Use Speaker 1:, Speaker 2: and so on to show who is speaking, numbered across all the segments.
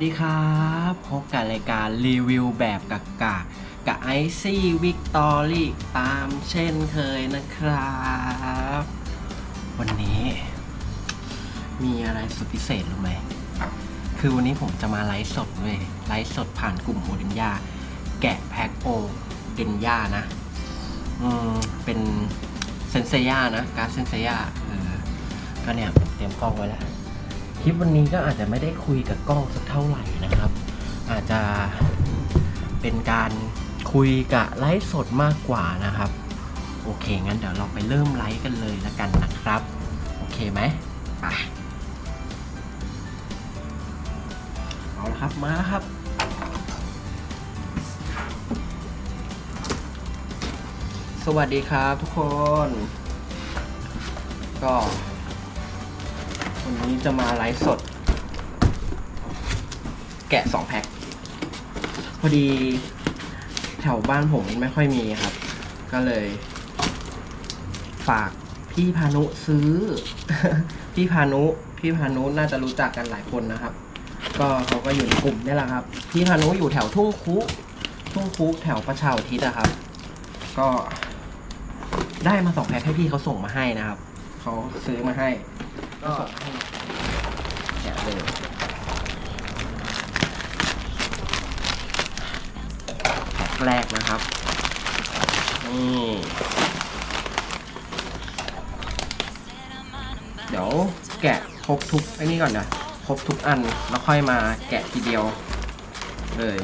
Speaker 1: สวัสดีครับ พบกับรายการรีวิวแบบกากากับไอซี่วิกตอรี่ตามเช่นเคยนะครับ วันนี้ มีอะไรสุดพิเศษหรือไหม คือวันนี้ผมจะมาไลฟ์สดเว้ยไลฟ์สดผ่านกลุ่มโอเดนยาแกะแพ็คโอเดนยานะอืมเป็นเซนเซียนะ การเซนเซียเออก็เนี่ยเตรียมกล้องไว้แล้ว คลิปวันนี้ก็อาจจะไม่ได้คุยกับกล้องสักเท่าไหร่นะครับ อาจจะเป็นการคุยกับไลฟ์สดมากกว่านะครับ โอเค งั้นเดี๋ยวเราไปเริ่มไลฟ์กันเลยแล้วกันนะครับ โอเคไหมไปเอาละครับมาแล้วครับสวัสดีครับทุกคน ก็ วันนี้จะมาไลฟ์สด แกะสองแพ็คพอดีแถวบ้านผมไม่ค่อยมีครับ ก็เลย ฝากพี่พานุซื้อ พี่พานุ พี่พานุน่าจะรู้จักกันหลายคนนะครับ ก็เขาก็อยู่ในกลุ่มนี่แหละครับ พี่พานุอยู่แถวทุ่งคุทุ่งคุแถวประชาอุทิศนะครับ ก็ได้มาสองแพ็คให้พี่เขาส่งมาให้นะครับ เขาซื้อมาให้ ก็แกะเลยแพ็คแรกนะครับ นี่เดี๋ยวแกะครบทุกไอ้นี่ก่อนนะครบทุกอันแล้วค่อยมาแกะทีเดียวเลย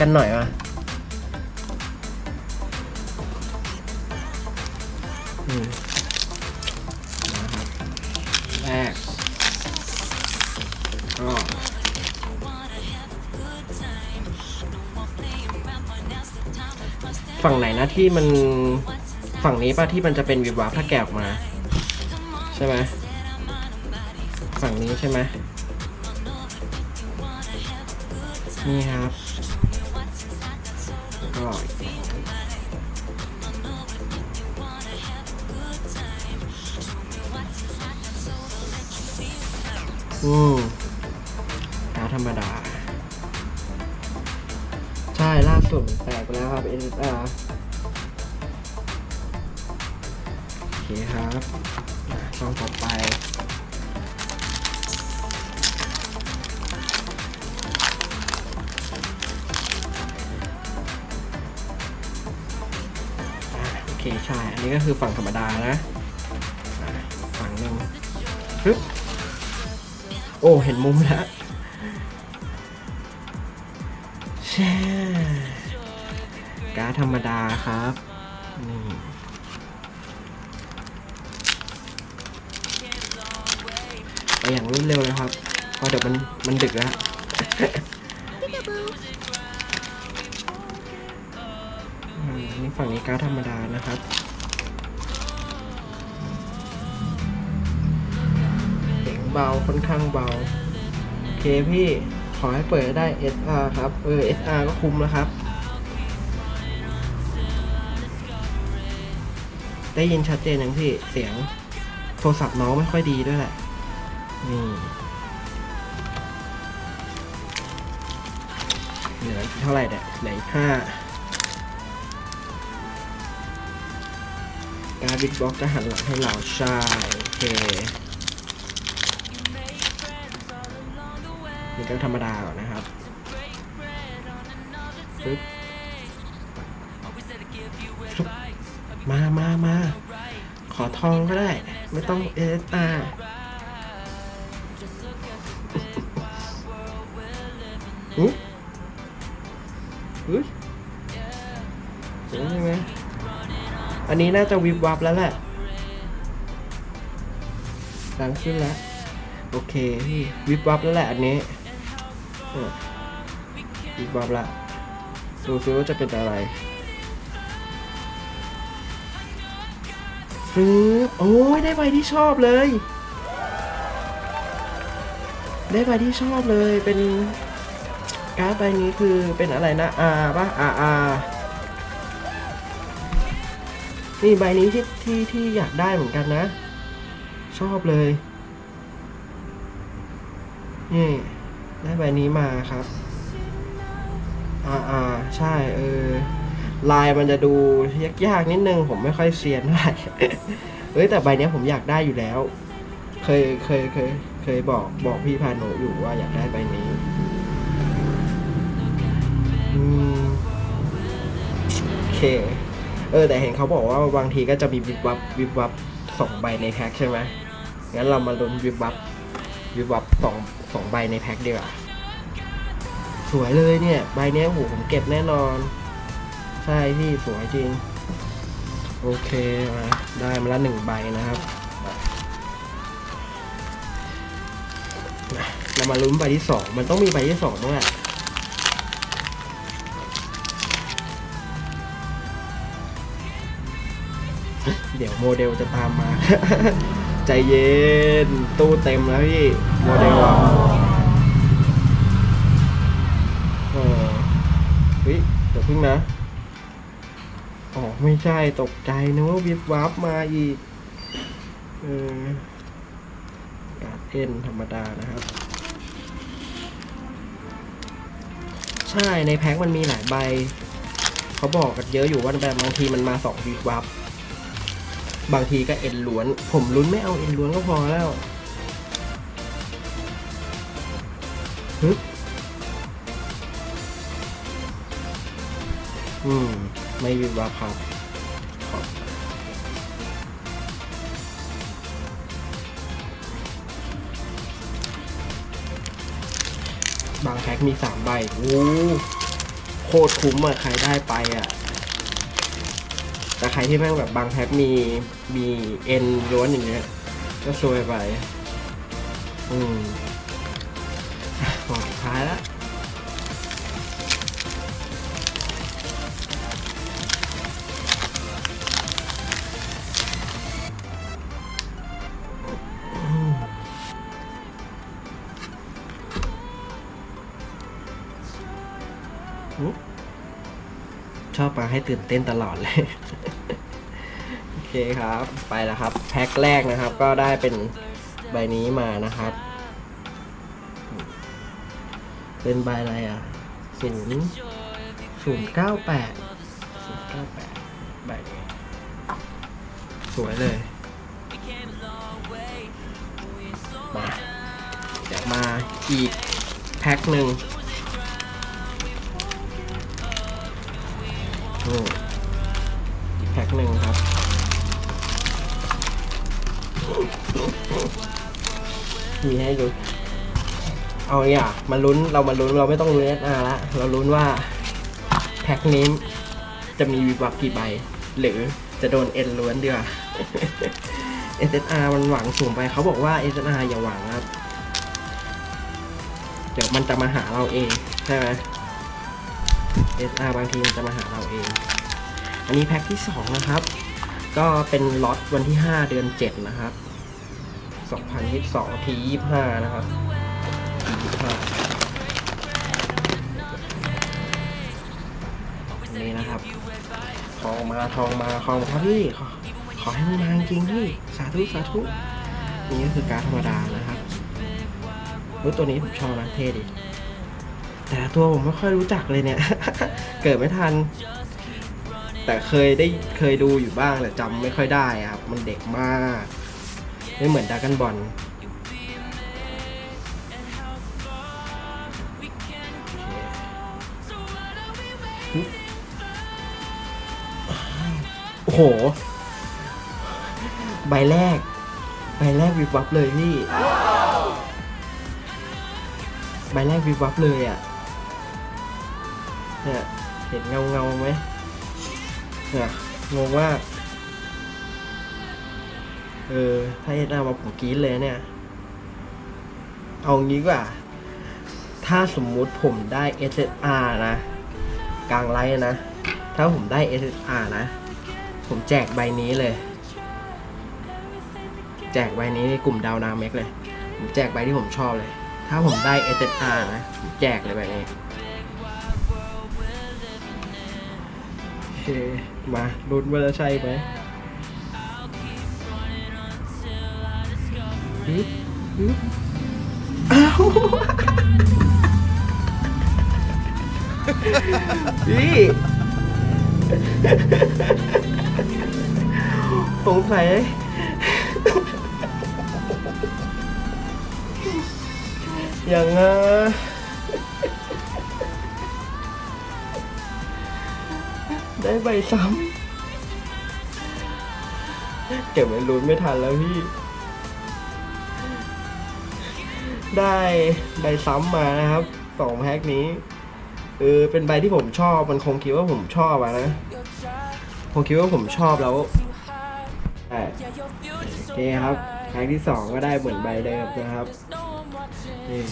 Speaker 1: กกันหน่อยมาอืมนะครับแรกก็ฝั่งไหนนะที่มันฝั่งนี้ป่ะที่มันจะเป็นวิบวับถ้าแกะออกมา ใช่ไหมฝั่งนี้ใช่ไหมนี่ครับ อืมตาธรรมดา ใช่ล่าสุดแตกไปแล้วครับ NSR โอเคครับช่องต่อไปโอเคใช่ อันนี้ก็คือฝั่งธรรมดานะอะฝั่งหนึ่งปึ๊บ โอ้เห็นมุมแล้วแช่การดธรรมดาครับ นี่ไปอย่างรวดเร็วเลยครับเพราะเดี๋ยวมันมันดึกแล้วอืมนี่ฝั่งนี้การดธรรมดานะครับ เบาค่อนข้างเบา โอเคพี่ขอให้เปิดได้ SR ครับ เออ SR ก็คุ้มแล้วครับ ได้ยินชัดเจนยังพี่เสียงโทรศัพท์น้องไม่ค่อยดีด้วยแหละ นี่เหลืออีกเท่าไหร่เนี่ยเหลืออีกห้าการบิดบล็อกจะหันหลังให้เราใช่ โอเค นี่ก็ธรรมดาก่อนนะครับปึ๊บชุบมามามาขอทองก็ได้ ไม่ต้องเอสอาอือุ้ยเห็นไหมอันนี้น่าจะวิบวับแล้วแหละดังขึ้นแล้ว โอเคพี่วิบวับแล้วแหละอันนี้ อะวิบวับละดูซิว่าจะเป็นอะไรซื้อโอ้ยได้ใบที่ชอบเลย ได้ใบที่ชอบเลยเป็นการ์ดใบนี้คือเป็นอะไรนะ R ป่ะ R R นี่ใบนี้ที่ที่ที่อยากได้เหมือนกันนะ ชอบเลยนี่ ได้ใบนี้มาครับ อ่าอ่าใช่ เออ ลายมันจะดูยากๆนิดนึง ผมไม่ค่อยเซียนเท่าไหร่เอ้ยแต่ใบนี้ผมอยากได้อยู่แล้ว เคยเคยเคย เคยบอกบอกพี่พาโนอยู่ว่าอยากได้ใบนี้โอเค เออ แต่เห็นเขาบอกว่าบางทีก็จะมีวิบวับวิบวับสองใบในแพ็คใช่ไหมงั้นเรามาลุ้นวิบวับ วิบวับสองสองใบในแพ็คดีกว่าสวยเลยเนี่ย ใบเนี้ยโหผมเก็บแน่นอน ใช่พี่สวยจริง โอเคมาได้มาละหนึ่งใบนะครับเรามาลุ้นใบที่สองมันต้องมีใบที่สองด้วยแหละเดี๋ยวโมเดลจะตามมา ใจเย็น ตู้เต็มแล้วพี่ โมเดลอะเออเฮ้ยเดี๋ยวพึ่งนะ อ๋อ ไม่ใช่ตกใจนึกว่าวิบวับมาอีก เออการ์ดเอ็นธรรมดานะครับ ใช่ในแพ็คมันมีหลายใบ เขาบอกกันเยอะอยู่ว่าแบบบางทีมันมาสองวิบวับ บางทีก็เอ็นล้วน ผมลุ้นไม่เอาเอ็นล้วนก็พอแล้วฮึอืม ไม่วิบวับครับบางแพ็คมีสามใบ โอ้โคตรคุ้มอะใครได้ไปอะ แต่ใครที่แม่งแบบบางแพ็คมีมีเอ็นล้วนอย่างเงี้ยก็ซวยไป อืมอะก่อนสุดท้ายแล้วชอบมาให้ตื่นเต้นตลอดเลย เคครับไปแล้วครับ แพ็คแรกนะครับ ก็ได้เป็นใบนี้มานะครับ เป็นใบอะไรอะศูนย์ศูนย์เก้าแปดศูนย์เก้าแปดใบนี้สวยเลยมาเดี๋ยวมาอีกแพ็คหนึ่งนี่อีกแพ็คหนึ่งครับ มีให้ดูเอาอย่ามาลุ้นเรามาลุ้นเราไม่ต้องลุ้นเอสอาร์ละเราลุ้นว่าแพ็คนี้จะมีวิบวับกี่ใบ หรือจะโดนเอ็นล้วนเดีกว่า SSR มันหวังสูงไปเขาบอกว่า SSR อย่าหวังครับ เดี๋ยวมันจะมาหาเราเองใช่ไหม SR บางทีมันจะมาหาเราเอง อันนี้แพ็คที่ 2 นะครับ ก็เป็นล็อตวันที่ 5 เดือน 7 นะครับ 2022 ที25 นะครับที25นนี้นะครับ ทองมาทองมาทองครับพี่ ขอขอให้มันมาจริงพี่ สาธุสาธุ นี่ก็คือการธรรมดานะครับรู้ตัวนี้ผมชอบนะเท่ดีแต่ละตัวผมไม่ค่อยรู้จักเลยเนี่ย เกิดไม่ทัน แต่เคยได้เคยดูอยู่บ้างแต่จำไม่ค่อยได้ครับ มันเด็กมาก ไม่เหมือนดากันบอลโอ้โห ใบแรก ใบแรกวิบวับเลยพี่ ใบแรกวิบวับเลยอะ เนี่ย เห็นเงาเงาไหมเนี่ยงงมาก เออ ถ้าเอ็ดอามาผมกรีดเลยเนี่ย เอางี้กว่า ถ้าสมมุติผมได้ SSR นะ กลางไลน์นะ ถ้าผมได้ SSR นะ ผมแจกใบนี้เลย แจกใบนี้ในกลุ่มดาวนาเม็กเลย ผมแจกใบที่ผมชอบเลย ถ้าผมได้ SSR นะผมแจกเลยใบนี้โอเคมาลุ้นว่าจะใช่ไหม อ้าวพี่สงสัยอย่างอะได้ใบซ้ำเก็บไว้ลุ้นไม่ทันแล้วพี่ ได้ใบซ้ำมานะครับสองแพ็คนี้เออเป็นใบที่ผมชอบมันคงคิดว่าผมชอบอะนะคงคิดว่าผมชอบแล้วโอเคครับแพ็คที่สองก็ได้เหมือนใบเดิมนะครับนี่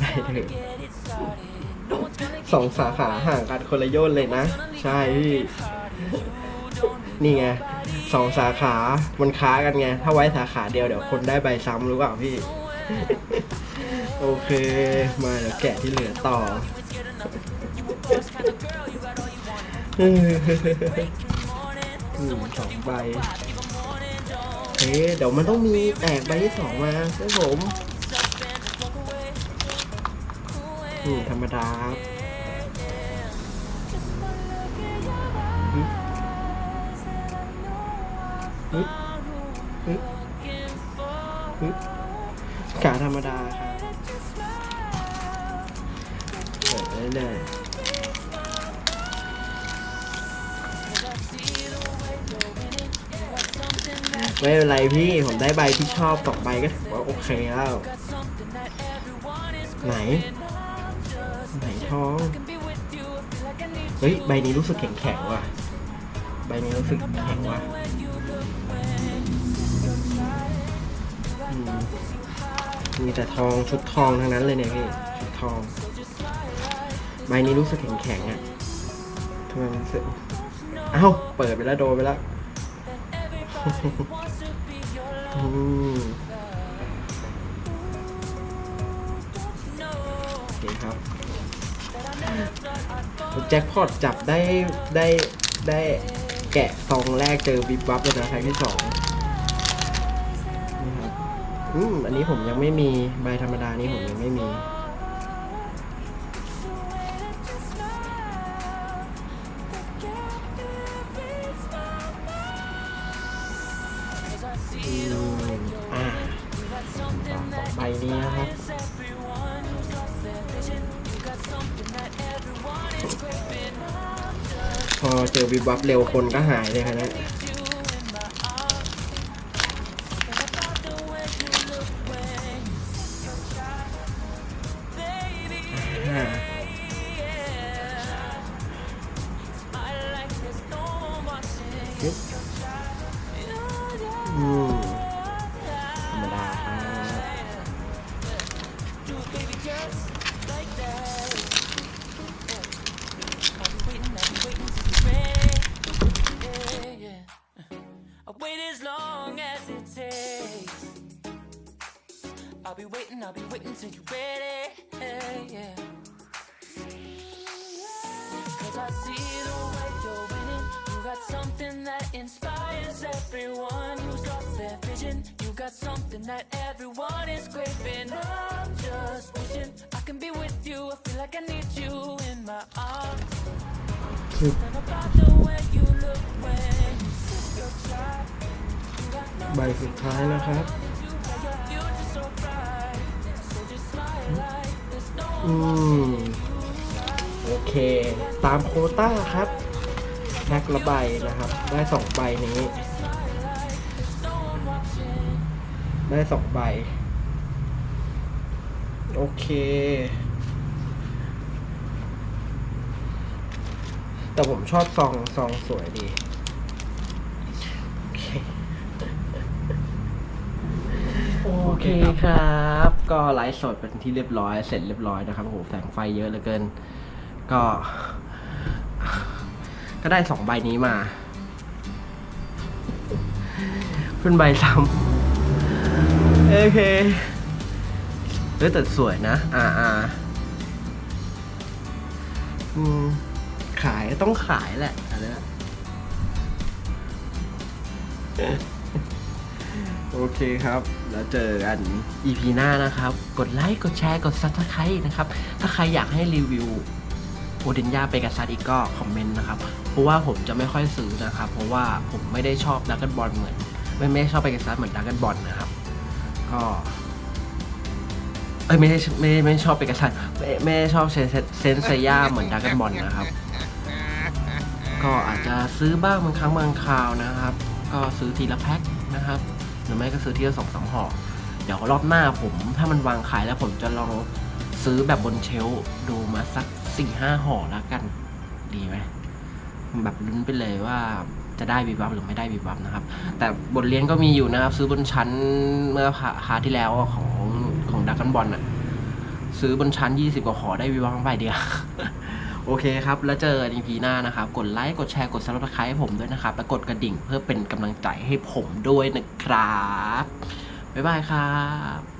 Speaker 1: ใบเดิมสองสาขาห่างกันคนละโยนเลยนะ ใช่พี่ นี่ไงสองสาขา มันค้ากันไง ถ้าไว้สาขาเดียวเดี๋ยวคนได้ใบซ้ำหรือเปล่าพี่ โอเค มาเดี๋ยวแกะที่เหลือต่ออืมสองใบเฮ้เดี๋ยวมันต้องมีแตกใบที่สองมาครับผมอืมธรรมดา ฮึบฮึบฮึบขาธรรมดาครับเปิดได้เลยไม่เป็นไรพี่ ผมได้ใบที่ชอบสองใบก็ถือว่าโอเคแล้ว ไหน ไหนทอง เฮ้ย ใบนี้รู้สึกแข็งแข็งว่ะ ใบนี้รู้สึกแข็งว่ะ มีแต่ทองชุดทองทั้งนั้นเลยเนี่ยพี่ชุดทอง ใบนี้รู้สึกแข็งแข็งอะทำไมมันรู้สึกเอ้าเปิดไปแล้วโดนไปแล้วอืมโอเคครับแจ็คพอตจับได้ได้ได้แกะซองแรกเจอวิบวับเลยนะครั้งที่สอง อืมอันนี้ผมยังไม่มีใบธรรมดานี้ผมยังไม่มี อืมอ่าต่อใบนี้นะครับพอเจอวิบวับเร็วคนก็หายเลยครับเนะ
Speaker 2: I feel like I need you in my arms. Something about the way you look when you sip your chai. You got no
Speaker 1: ใบสุดท้ายแล้วครับ
Speaker 2: future so bright. So just smile like there's no
Speaker 1: อืม โอเค ตามโควต้าครับแพ็คละใบนะครับ ได้สองใบนี้ ได้สองใบ โอเค แต่ผมชอบซองซองสวยดี โอเคครับ ก็ไลฟ์สดเป็นที่เรียบร้อย เสร็จเรียบร้อยนะครับโอ้โหแสงไฟเยอะเหลือเกิน ก็ ก็ได้สองใบนี้มาเป็นใบซ้ำโอเคเฮ้ยแต่สวยนะ อ่าอ่าอืม ขายต้องขายแหละอันเนี้โอเคครับ แล้วเจอกัน EP หน้านะครับ กดไลค์ กดแชร์ กด Subscribe นะครับ ถ้าใครอยากให้รีวิวโอเดนยาเปกัสซัสอีกก็คอมเมนต์นะครับ เพราะว่าผมจะไม่ค่อยซื้อนะครับ เพราะว่าผมไม่ได้ชอบดักกันบอลเหมือน ไม่ไม่ชอบเปกัสซัสเหมือนดักกันบอลนะครับ ก็ เอ้ยไม่ได้ไม่ได้ไม่ชอบเปกัสซัสไม่ไม่ได้ชอบเซนเซนเซย่าเหมือนดักกันบอลนะครับ ก็อาจจะซื้อบ้างบางครั้งบางคราวนะครับ ก็ซื้อทีละแพ็คนะครับ หรือไม่ก็ซื้อทีละสองสามห่อเดี๋ยวรอบหน้าผม ถ้ามันวางขายแล้วผมจะลองซื้อแบบบนเชลดูมาสักสี่ห้าห่อแล้วกัน ดีไหมแบบลุ้นไปเลยว่าจะได้บีบับหรือไม่ได้บีบับนะครับ แต่บทเรียนก็มีอยู่นะครับ ซื้อบนชั้นเมื่อพาที่แล้วของของดักกันบอลอะซื้อบนชั้น 20 กว่าห่อได้บีบับใบเดียว โอเคครับ แล้วเจอกัน EP หน้านะครับ กดไลค์กดแชร์กด subscribe ให้ผมด้วยนะครับ และกดกระดิ่งเพื่อเป็นกำลังใจให้ผมด้วยนะครับ บ๊ายบายครับ